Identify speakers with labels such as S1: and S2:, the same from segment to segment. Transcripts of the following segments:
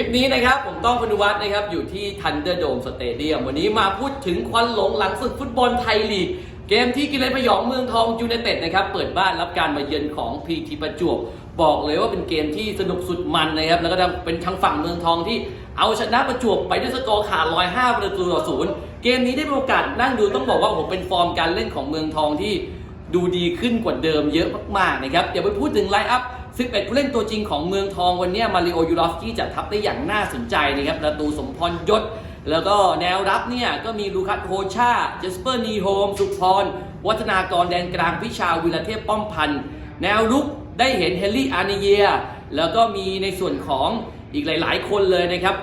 S1: ลิปนี้นะครับ ผมต้องพนุวัฒน์นะครับ อยู่ที่ทันเดอร์โดมสเตเดียมวันนี้มาพูดถึงควันหลงหลังศึกฟุตบอลไทยลีก เกมที่กิเลนพยองเมืองทองยูไนเต็ดนะครับ เปิดบ้านรับการมาเยือนของพีทีประจวบ บอกเลยว่าเป็นเกมที่สนุกสุดมันนะครับ แล้วก็เป็นทางฝั่งเมืองทองที่เอาชนะประจวบไปด้วยสกอร์ขาดลอย5ประตูต่อศูนย์เกมนี้ได้มีโอกาสนั่งดูต้องบอกว่าผมเป็นฟอร์มการเล่นของเมืองทองที่ดูดีขึ้นกว่าเดิมเยอะมากๆนะครับเดี๋ยวไปพูดถึงไลฟ์อัพ 11ผู้เล่นตัวจริงของเมืองทองวันนี้มาริโอยูรอฟสกี้จัดทัพได้อย่างน่าสนใจนะครับประตูสมพรยศ แล้วก็แนวรับเนี่ยก็มีลูคัสโฮชาเจสเปอร์นีโฮม สุพร วัฒนากรแดนกลางพิชาวิลาเทพป้อมพันธ์แนวลุกได้เห็นเฮนรี่อาร์เนเยีย แล้วก็มีในส่วนของอีกหลาย ๆ คนเลยนะครับ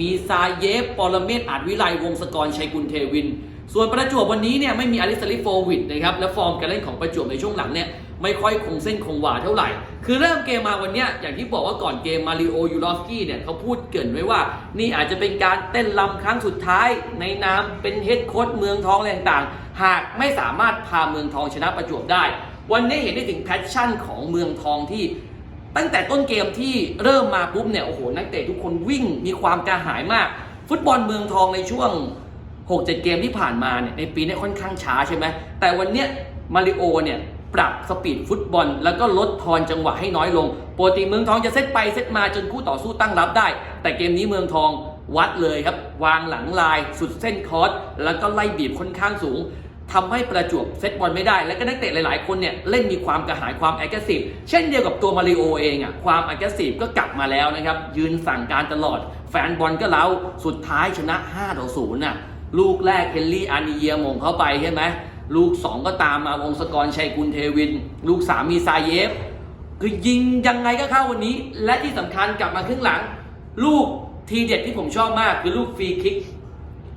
S1: มีซาเยฟปรเมศอาจวิไลวงศกรชัยกุลเทวิน ส่วนประจวบวันนี้เนี่ยไม่มีอาริสลิโฟวิดนะครับและฟอร์มการเล่นของประจวบในช่วงหลังเนี่ย ไม่ค่อยคงเส้นคงวาเท่าไหร่ คือเริ่มเกมมาวันนี้อย่างที่บอกว่าก่อนเกมมาริโอยูรอฟสกี้เนี่ยเขาพูดเกินไว้ว่า นี่อาจจะเป็นการเต้นลำครั้งสุดท้ายในนามเป็นเฮดโค้ชเมืองทองอะไรต่างๆ หากไม่สามารถพาเมืองทองชนะประจวบได้ วันนี้เห็นได้ถึงแพชชั่นของเมืองทองที่ตั้งแต่ต้นเกมที่เริ่มมาปุ๊บเนี่ยโอ้โหนักเตะทุกคนวิ่งมีความกระหายมาก ฟุตบอลเมืองทองในช่วง6-7เกมที่ผ่านมาเนี่ยในปีนี้ค่อนข้างช้าใช่ไหมแต่วันเนี้ยมาริโอเนี่ย ปรับสปีดฟุตบอล แล้วก็ลดทอนจังหวะให้น้อยลงปกติเมืองทองจะเซตไปเซตมาจนคู่ต่อสู้ตั้งรับได้ แต่เกมนี้เมืองทองวัดเลยครับ วางหลังลายสุดเส้นคอร์สแล้วก็ไล่บีบค่อนข้างสูงทำให้ประจวบเซตบอลไม่ได้ และก็นักเตะหลาย ๆ คนเนี่ยเล่นมีความกระหายความแอคทีฟเช่นเดียวกับตัวมาริโอเองอะความแอคทีฟก็กลับมาแล้วนะครับ ยืนสั่งการตลอด แฟนบอลก็เล้าสุดท้ายชนะ5ต่อ0น่ะลูกแรกเฮนรี่อานิเยียมงเข้าไปใช่ไหม ลูก 2 ก็ตามมาวงศกรชัยกุลเทวิน ลูก 3 มีซาเยฟ คือยิงยังไงก็เข้าวันนี้ และที่สำคัญกลับมาครึ่งหลัง ลูกทีเด็ดที่ผมชอบมากคือลูกฟรีคิก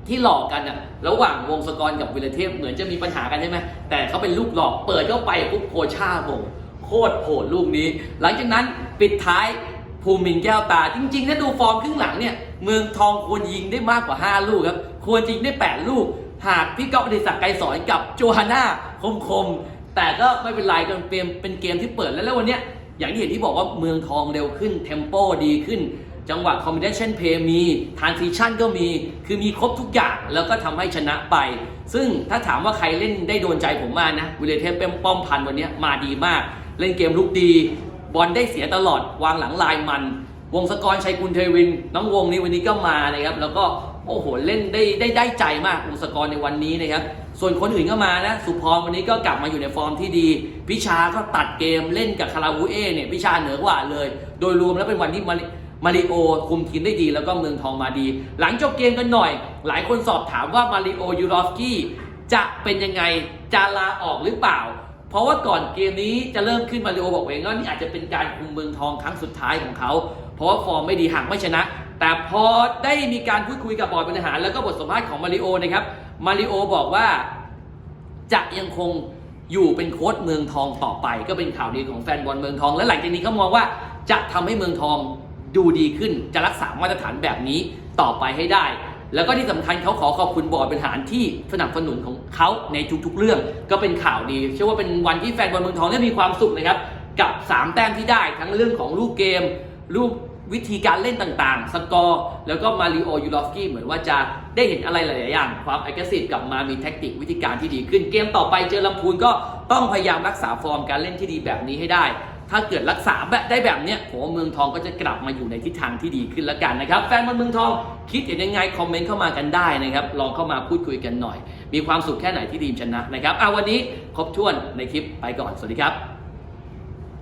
S1: ที่หลอกกันอะระหว่างวงศกรกับวิลเทพเหมือนจะมีปัญหากันใช่ไหมแต่เขาเป็นลูกหลอกเปิดเข้าไปปุ๊บโคชาโมงโคตรโหดลูกนี้ หลังจากนั้นปิดท้ายภูมินแก้วตา จริงๆถ้าดูฟอร์มครึ่งหลังเนี่ย เมืองทองควรยิงได้มากกว่า 5 ลูกครับ ควรยิงได้ 8 ลูก หากพี่ก๊อฟอดิศักดิ์ไกรสอนกับโจฮาน่าคมๆแต่ก็ไม่เป็นไรกันเป็นเป็นเกมที่เปิดแล้วแล้ววันเนี้ยอย่างที่เห็นที่บอกว่าเมืองทองเร็วขึ้นเทมโปดีขึ้น จังหวะคอมบิเนชันเพย์มีทานซิชั่นก็มี คือมีครบทุกอย่างแล้วก็ทำให้ชนะไป ซึ่งถ้าถามว่าใครเล่นได้โดนใจผมมากนะวิลเลเทปเป็นป้อมพันวันนี้มาดีมาก เล่นเกมลุกดีบอลได้เสียตลอดวางหลังลายมัน วงศกรชัยกุลเทวิน น้องวงนี้วันนี้ก็มานะครับแล้วก็ อ้โหเล่นได้ได้ได้ใจมากวงศกรในวันนี้นะครับส่วนคนอื่นก็มานะสุพรวันนี้ก็กลับมาอยู่ในฟอร์มที่ดี พิชาก็ตัดเกมเล่นกับคาราบูเอเนี่ยพิชาเหนือกว่าเลย โดยรวมแล้วเป็นวันที่มาริมาริโอคุมทีมได้ดีแล้วก็เมืองทองมาดี หลังจบเกมกันหน่อย หลายคนสอบถามว่ามาริโอยูรอฟสกี้จะเป็นยังไงจะลาออกหรือเปล่า เพราะว่าก่อนเกมนี้จะเริ่มขึ้นมาริโอบอกเองว่านี่อาจจะเป็นการคุมเมืองทองครั้งสุดท้ายของเขา เพราะว่าฟอร์มไม่ดีหากไม่ชนะ แต่พอได้มีการพูดคุยกับบอร์ดบริหาร แล้วก็บทสัมภาษณ์ของมาริโอนะครับมาริโอบอกว่าจะยังคงอยู่เป็นโค้ชเมืองทองต่อไป ก็เป็นข่าวดีของแฟนบอลเมืองทอง และหลังจากนี้เขามองว่าจะทำให้เมืองทองดูดีขึ้น จะรักษามาตรฐานแบบนี้ต่อไปให้ได้ แล้วก็ที่สำคัญเขาขอขอบคุณบอร์ดบริหารที่สนับสนุนของเขาในทุกๆเรื่อง ก็เป็นข่าวดี เชื่อว่าเป็นวันที่แฟนบอลเมืองทองได้มีความสุขนะครับกับ 3 แต้มที่ได้ทั้งเรื่องของลูกเกมลูก วิธีการเล่นต่างๆ สกอร์ แล้วก็มาริโอยูรอฟสกี้เหมือนว่าจะได้เห็นอะไรหลายๆอย่าง ความ a g g r e s s i v e กลับมามีแท็กติกวิธีการที่ดีขึ้น เกมต่อไปเจอลำพูนก็ต้องพยายามรักษาฟอร์มการเล่นที่ดีแบบนี้ให้ได้ ถ้าเกิดรักษาแบบได้แบบเนี้ยผมว่าเมืองทองก็จะกลับมาอยู่ในทิศทางที่ดีขึ้นแล้วกันนะครับ แฟนบอลเมืองทองคิดเห็นยังไงคอมเมนต์เข้ามากันได้นะครับ ลองเข้ามาพูดคุยกันหน่อย มีความสุขแค่ไหนที่ทีมชนะนะครับเอาวันนี้ครบถ้วนในคลิปไปก่อนสวัสดีครับ